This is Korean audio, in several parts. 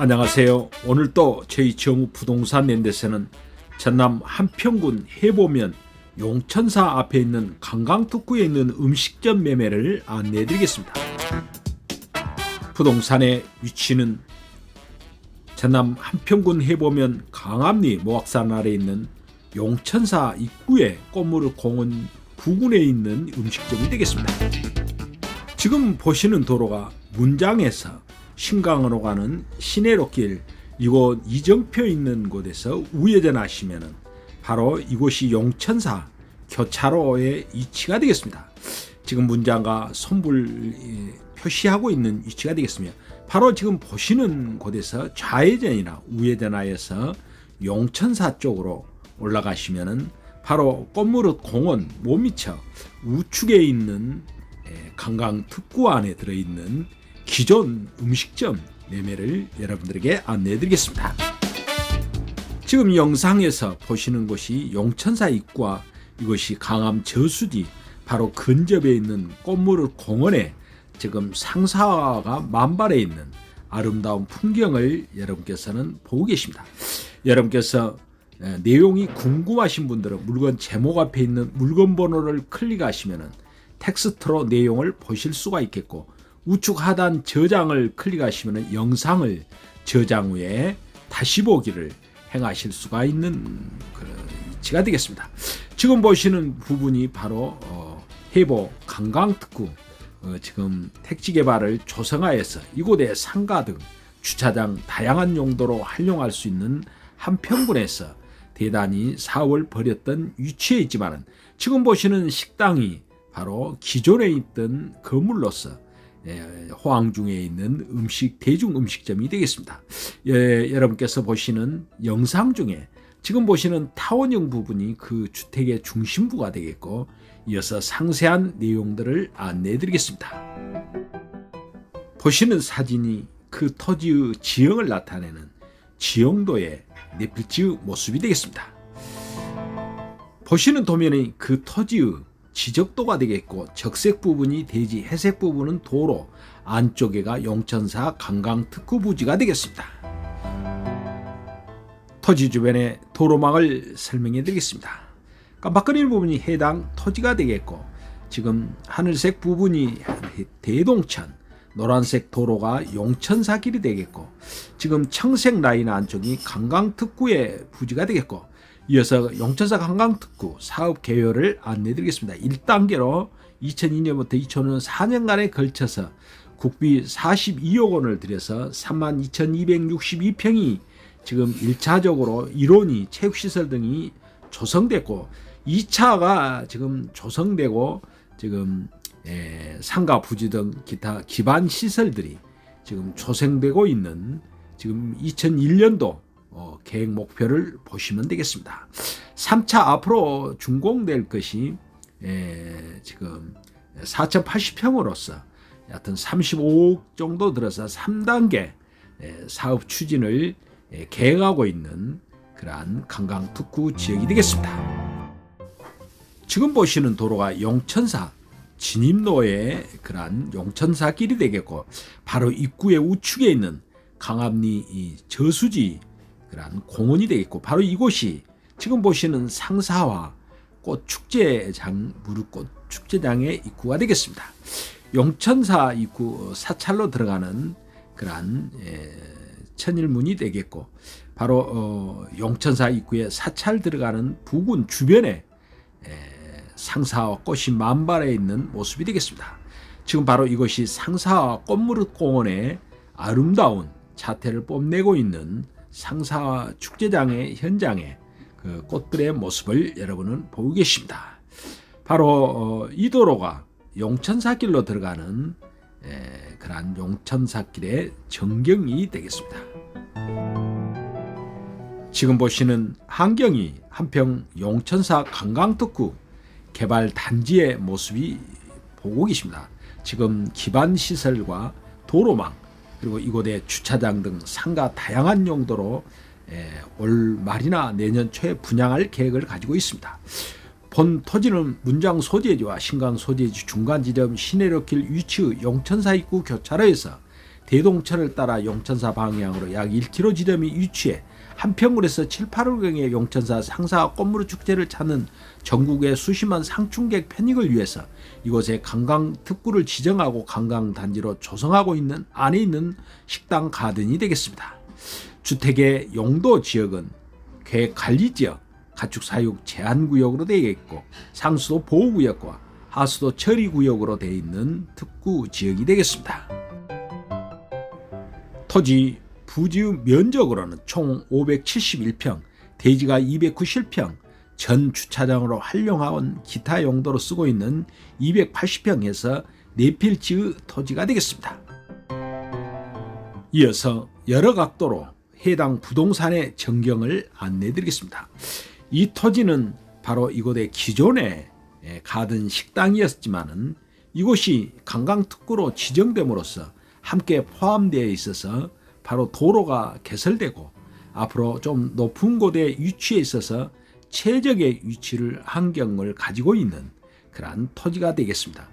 안녕하세요. 오늘 또 저희 정우 부동산 랜드에서는 전남 한평군 해보면 용천사 앞에 있는 강강특구에 있는 음식점 매매를 안내해 드리겠습니다. 부동산의 위치는 전남 한평군 해보면 강암리 모악산 아래 있는 용천사 입구에 꽃무르 공원 부근에 있는 음식점이 되겠습니다. 지금 보시는 도로가 문장에서 신강으로 가는 시내로길 이곳 이정표 있는 곳에서 우회전하시면은 바로 이곳이 용천사 교차로의 위치가 되겠습니다. 지금 문장과 예, 표시하고 있는 위치가 되겠습니다. 바로 지금 보시는 곳에서 좌회전이나 우회전하여서 용천사 쪽으로 올라가시면은 바로 꽃무릇 공원 못 미쳐 우측에 있는 예, 관광 특구 안에 들어있는 기존 음식점 매매를 여러분들에게 안내해 드리겠습니다. 지금 영상에서 보시는 곳이 용천사 입구와 이것이 강암 저수지 바로 근접에 있는 꽃무릇 공원에 지금 상사가 만발해 있는 아름다운 풍경을 여러분께서는 보고 계십니다. 여러분께서 에, 내용이 궁금하신 분들은 물건 제목 앞에 있는 물건 번호를 클릭하시면은 텍스트로 내용을 보실 수가 있겠고 우측 하단 저장을 클릭하시면 영상을 저장 후에 다시 보기를 행하실 수가 있는 그런 위치가 되겠습니다. 지금 보시는 부분이 바로 어, 해보 관광특구 어, 지금 택지 개발을 조성하여서 이곳에 상가 등 주차장 다양한 용도로 활용할 수 있는 한평군에서 대단히 사업을 벌였던 위치에 있지만은 지금 보시는 식당이 바로 기존에 있던 건물로서 예, 호황 중에 있는 음식 대중 음식점이 되겠습니다. 예, 여러분께서 보시는 영상 중에 지금 보시는 타원형 부분이 그 주택의 중심부가 되겠고 이어서 상세한 내용들을 안내해 드리겠습니다. 보시는 사진이 그 토지의 지형을 나타내는 지형도의 내필지의 모습이 되겠습니다. 보시는 도면이 그 토지의 지적도가 되겠고 적색 부분이 대지, 회색 부분은 도로, 안쪽에가 용천사 관광 특구 부지가 되겠습니다. 토지 주변의 도로망을 설명해 드리겠습니다. 깜빡거리는 부분이 해당 토지가 되겠고 지금 하늘색 부분이 대동천, 노란색 도로가 용천사 길이 되겠고 지금 청색 라인 안쪽이 관광특구의 부지가 되겠고 이어서 용천사 관광 특구 사업 개요를 안내드리겠습니다. 1단계로 2002년부터 2005년 4년간에 걸쳐서 국비 42억 원을 들여서 32,262평이 지금 1차적으로 이론이 체육시설 등이 조성됐고 2차가 지금 조성되고 지금 에, 상가 부지 등 기타 기반 시설들이 지금 조성되고 있는 지금 2001년도 어, 계획 목표를 보시면 되겠습니다. 3차 앞으로 준공될 것이 에, 지금 4,080평으로서 여하튼 35억 정도 들어서 3단계 에, 사업 추진을 에, 계획하고 있는 그러한 관광특구 지역이 되겠습니다. 지금 보시는 도로가 용천사 진입로의 그러한 용천사 길이 되겠고 바로 입구의 우측에 있는 강암리 이 저수지 그러한 공원이 되겠고 바로 이곳이 지금 보시는 상사와 꽃 축제장 무릎꽃 축제장의 입구가 되겠습니다. 용천사 입구 사찰로 들어가는 그러한 예, 천일문이 되겠고 바로 어, 용천사 입구에 사찰 들어가는 부근 주변에 예, 상사와 꽃이 만발해 있는 모습이 되겠습니다. 지금 바로 이것이 상사와 꽃무릇 공원의 아름다운 자태를 뽐내고 있는 상사 축제장의 현장에 그 꽃들의 모습을 여러분은 보고 계십니다. 바로 어, 이 도로가 용천사길로 들어가는 에, 그러한 용천사길의 전경이 되겠습니다. 지금 보시는 한경이 한평 용천사 관광특구 개발 단지의 모습이 보고 계십니다. 지금 기반 시설과 도로망 그리고 이곳에 주차장 등 상가 다양한 용도로 올 말이나 내년 초에 분양할 계획을 가지고 있습니다. 본 토지는 문장 소재지와 신강 소재지 중간 지점 시내로길 위치의 용천사 입구 교차로에서 대동천을 따라 용천사 방향으로 약 1km 지점이 위치해 한평군에서 7, 8월경에 용천사 상사 꽃무르 축제를 찾는 전국의 수십만 상충객 편익을 위해서 이곳에 관광 특구를 지정하고 관광 단지로 조성하고 있는 안에 있는 식당 가든이 되겠습니다. 주택의 용도 지역은 계획 관리 지역, 가축 사육 제한 구역으로 되어 있고 상수도 보호 구역과 하수도 처리 구역으로 되어 있는 특구 지역이 되겠습니다. 토지 부지 면적으로는 총 571평, 대지가 290평, 전 주차장으로 활용하온 기타 용도로 쓰고 있는 280평에서 네필지의 토지가 되겠습니다. 이어서 여러 각도로 해당 부동산의 전경을 안내드리겠습니다. 이 토지는 바로 이곳의 기존의 예, 가든 식당이었지만은 이곳이 관광특구로 지정됨으로써 함께 포함되어 있어서 바로 도로가 개설되고 앞으로 좀 높은 곳에 위치해 있어서 최적의 위치를 환경을 가지고 있는 그러한 토지가 되겠습니다.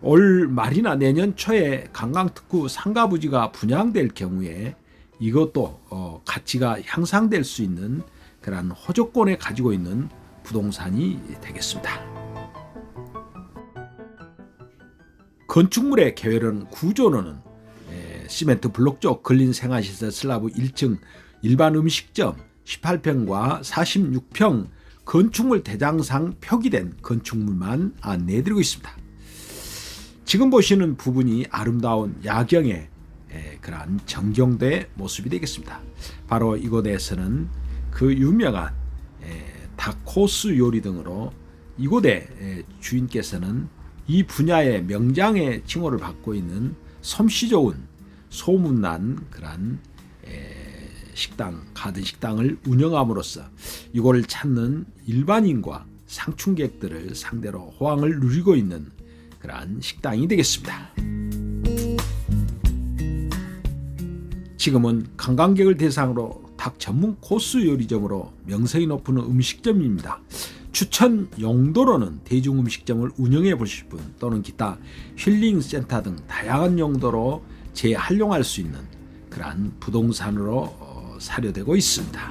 올 말이나 내년 초에 관광특구 상가부지가 분양될 경우에 이것도 어, 가치가 향상될 수 있는 그러한 호조권에 가지고 있는 부동산이 되겠습니다. 건축물의 계열은 구조로는 에, 시멘트 블록 쪽 근린 생활시설 슬라브 1층 일반 음식점 18평과 46평 건축물 대장상 표기된 건축물만 안내해드리고 있습니다. 지금 보시는 부분이 아름다운 야경의 에, 그러한 정경대 모습이 되겠습니다. 바로 이곳에서는 그 유명한 에, 다코스 요리 등으로 이곳의 에, 주인께서는 이 분야의 명장의 칭호를 받고 있는 솜씨 좋은 소문난 에, 식당 가든 식당을 운영함으로써 이곳을 찾는 일반인과 상충객들을 상대로 호황을 누리고 있는 그러한 식당이 되겠습니다. 지금은 관광객을 대상으로 닭 전문 코스 요리점으로 명성이 높은 음식점입니다. 추천 용도로는 대중음식점을 운영해 보실 분 또는 기타 힐링 센터 등 다양한 용도로 재활용할 수 있는 그러한 부동산으로 어, 사료되고 있습니다.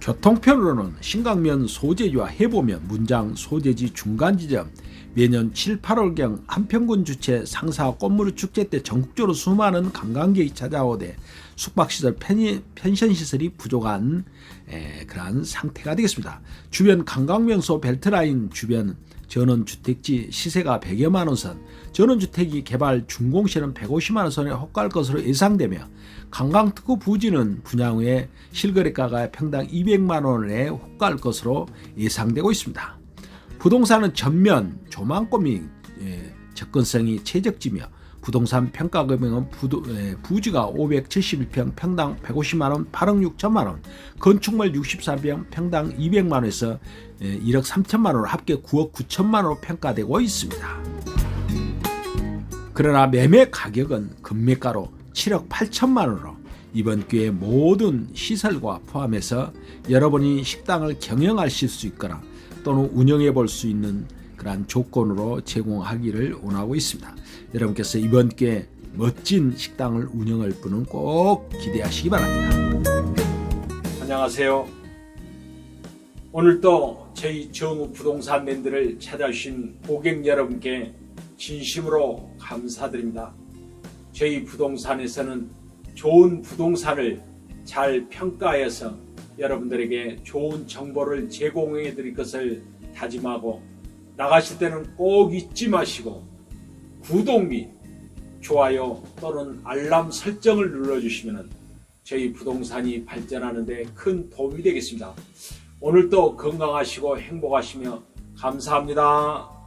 교통편으로는 신강면 소재지와 해보면 문장 소재지 중간 지점 매년 7, 8월경 한평군 주최 상사 꽃무르 축제 때 전국적으로 수많은 관광객이 찾아오되 숙박시설, 펜, 션시설이 부족한 에, 그러한 상태가 되겠습니다. 주변 관광명소 벨트라인 주변 전원주택지 시세가 100여만 원 선, 전원주택이 개발 준공시는 150만 원 선에 혹갈 것으로 예상되며 관광특구 부지는 분양 후에 실거래가가 평당 200만 원에 혹갈 것으로 예상되고 있습니다. 부동산은 전면 조망권이 예, 접근성이 최적지며 부동산 평가 금액은 부도, 예, 부지가 571평 평당 150만 원, 8억 6천만 원, 건축물 64평 평당 200만 원에서 예, 1억 3천만 원, 합계 9억 9천만 원으로 평가되고 있습니다. 그러나 매매 가격은 금매가로 7억 8천만 원으로 이번 기회에 모든 시설과 포함해서 여러분이 식당을 경영하실 수 있거나 또는 운영해 볼 수 있는 그러한 조건으로 제공하기를 원하고 있습니다. 여러분께서 이번 기회에 멋진 식당을 운영할 분은 꼭 기대하시기 바랍니다. 안녕하세요. 오늘도 저희 정우 부동산 랜드를 찾아주신 고객 여러분께 진심으로 감사드립니다. 저희 부동산에서는 좋은 부동산을 잘 평가해서 여러분들에게 좋은 정보를 제공해 드릴 것을 다짐하고 나가실 때는 꼭 잊지 마시고 구독 및 좋아요 또는 알람 설정을 눌러주시면 저희 부동산이 발전하는 데 큰 도움이 되겠습니다. 오늘도 건강하시고 행복하시며 감사합니다.